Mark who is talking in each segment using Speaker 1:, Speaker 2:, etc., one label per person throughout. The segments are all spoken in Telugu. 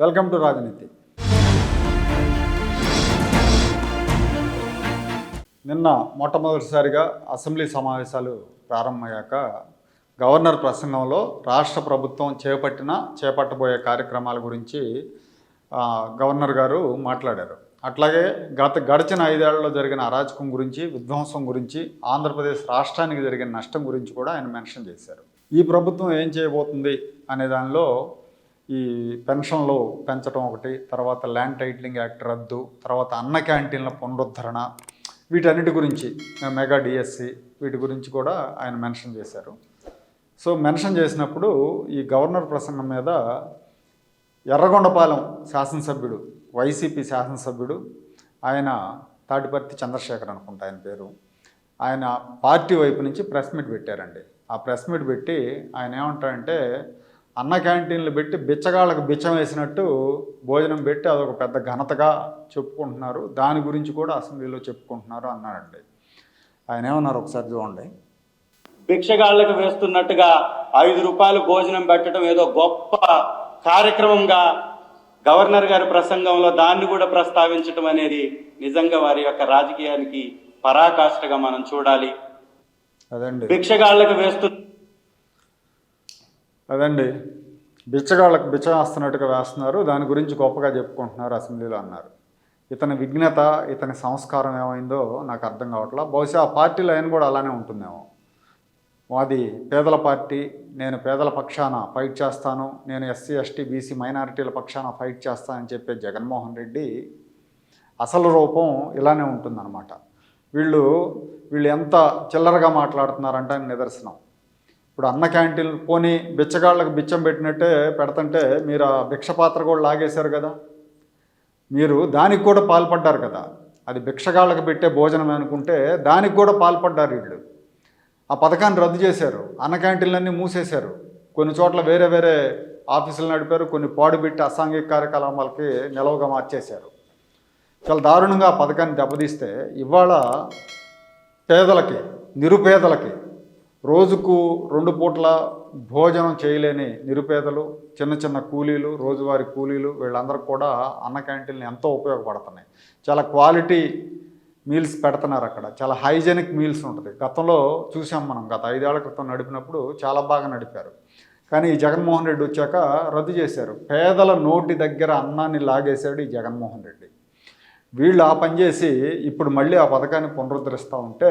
Speaker 1: వెల్కమ్ టు రాజనీతి. నిన్న మొట్టమొదటిసారిగా అసెంబ్లీ సమావేశాలు ప్రారంభమయ్యాక గవర్నర్ ప్రసంగంలో రాష్ట్ర ప్రభుత్వం చేపట్టిన చేపట్టబోయే కార్యక్రమాల గురించి గవర్నర్ గారు మాట్లాడారు. అట్లాగే గత గడిచిన ఐదేళ్ళలో జరిగిన అరాచకం గురించి విధ్వంసం గురించి ఆంధ్రప్రదేశ్ రాష్ట్రానికి జరిగిన నష్టం గురించి కూడా ఆయన మెన్షన్ చేశారు. ఈ ప్రభుత్వం ఏం చేయబోతుంది అనే దానిలో ఈ పెన్షన్లు పెంచడం ఒకటి తర్వాత ల్యాండ్ టైటిలింగ్ యాక్ట్ రద్దు తర్వాత అన్న క్యాంటీన్ల పునరుద్ధరణ వీటన్నిటి గురించి మెగా డిఎస్సి వీటి గురించి కూడా ఆయన మెన్షన్ చేశారు. సో మెన్షన్ చేసినప్పుడు ఈ గవర్నర్ ప్రసంగం మీద ఎర్రగొండపాలెం శాసనసభ్యుడు వైసీపీ శాసనసభ్యుడు ఆయన తాటిపర్తి చంద్రశేఖర్ అనుకుంటా ఆయన పేరు ఆయన పార్టీ వైపు నుంచి ప్రెస్ మీట్ పెట్టారండి. ఆ ప్రెస్ మీట్ పెట్టి ఆయన ఏమంటారంటే అన్న క్యాంటీన్లు పెట్టి బిచ్చగాళ్ళకు బిచ్చం వేసినట్టు భోజనం పెట్టి అదొక పెద్ద ఘనతగా చెప్పుకుంటున్నారు. దాని గురించి కూడా అసెంబ్లీలో చెప్పుకుంటున్నారు అన్నారండి. ఆయన ఏమన్నారు ఒకసారి చూడండి.
Speaker 2: భిక్షగాళ్ళకు వేస్తున్నట్టుగా ఐదు రూపాయలు భోజనం పెట్టడం ఏదో గొప్ప కార్యక్రమంగా గవర్నర్ గారి ప్రసంగంలో దాన్ని కూడా ప్రస్తావించడం అనేది నిజంగా వారి యొక్క రాజకీయానికి పరాకాష్ఠగా మనం చూడాలి. భిక్షగాళ్ళకు వేస్తు
Speaker 1: అదండి. బిచ్చగాళ్ళకు బిచ్చ వేస్తున్నట్టుగా వేస్తున్నారు. దాని గురించి గొప్పగా చెప్పుకుంటున్నారు అసెంబ్లీలో అన్నారు. ఇతని విఘ్నత ఇతని సంస్కారం ఏమైందో నాకు అర్థం కావట్లా. బహుశా ఆ పార్టీ లైన్ కూడా అలానే ఉంటుందేమో. మాది పేదల పార్టీ నేను పేదల పక్షాన ఫైట్ చేస్తాను. నేను ఎస్సీ ఎస్టీ బీసీ మైనారిటీల పక్షాన ఫైట్ చేస్తానని చెప్పే జగన్మోహన్ రెడ్డి అసలు రూపం ఇలానే ఉంటుందన్నమాట. వీళ్ళు వీళ్ళు ఎంత చిల్లరగా మాట్లాడుతున్నారంటే నిదర్శనం. ఇప్పుడు అన్న క్యాంటీన్ పోనీ బిచ్చగాళ్ళకు బిచ్చం పెట్టినట్టే పెడతంటే మీరు ఆ భిక్ష పాత్ర కూడా లాగేశారు కదా. మీరు దానికి కూడా పాల్పడ్డారు కదా. అది భిక్షగాళ్ళకు పెట్టే భోజనం అనుకుంటే దానికి కూడా పాల్పడ్డారు వీళ్ళు. ఆ పథకాన్ని రద్దు చేశారు. అన్న క్యాంటీన్లన్నీ మూసేశారు. కొన్ని చోట్ల వేరే వేరే ఆఫీసులు నడిపారు. కొన్ని పాడుబెట్టి అసాంఘిక కార్యకలాపాలకి నిలవగా మార్చేశారు. చాలా దారుణంగా ఆ పథకాన్ని దెబ్బతీస్తే ఇవాళ పేదలకి నిరుపేదలకి రోజుకు రెండు పూట్ల భోజనం చేయలేని నిరుపేదలు చిన్న చిన్న కూలీలు రోజువారీ కూలీలు వీళ్ళందరికీ కూడా అన్న క్యాంటీన్లు ఎంతో ఉపయోగపడుతున్నాయి. చాలా క్వాలిటీ మీల్స్ పెడుతున్నారు అక్కడ. చాలా హైజెనిక్ మీల్స్ ఉంటుంది. గతంలో చూసాం మనం గత ఐదేళ్ళ క్రితం నడిపినప్పుడు చాలా బాగా నడిపారు. కానీ ఈ జగన్మోహన్ రెడ్డి వచ్చాక రద్దు చేశారు. పేదల నోటి దగ్గర అన్నాన్ని లాగేశాడు ఈ జగన్మోహన్ రెడ్డి. వీళ్ళు ఆ పని చేసి ఇప్పుడు మళ్ళీ ఆ పథకాన్ని పునరుద్ధరిస్తూ ఉంటే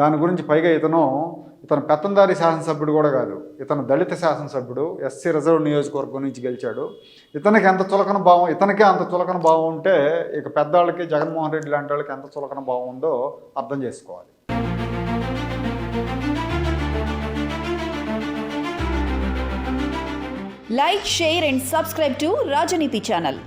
Speaker 1: దాని గురించి పైగా ఇతను ఇతను పెత్తందారి శాసనసభ్యుడు కూడా కాదు. ఇతను దళిత శాసనసభ్యుడు ఎస్సీ రిజర్వ్ నియోజకవర్గం నుంచి గెలిచాడు. ఇతనికి ఎంత చులకన భావం ఇతనికే అంత చులకన భావం ఉంటే ఇక పెద్దవాళ్ళకి జగన్మోహన్ రెడ్డి లాంటి వాళ్ళకి ఎంత చులకన భావం ఉందో అర్థం చేసుకోవాలి.
Speaker 3: Like share and subscribe to Rajaneeti channel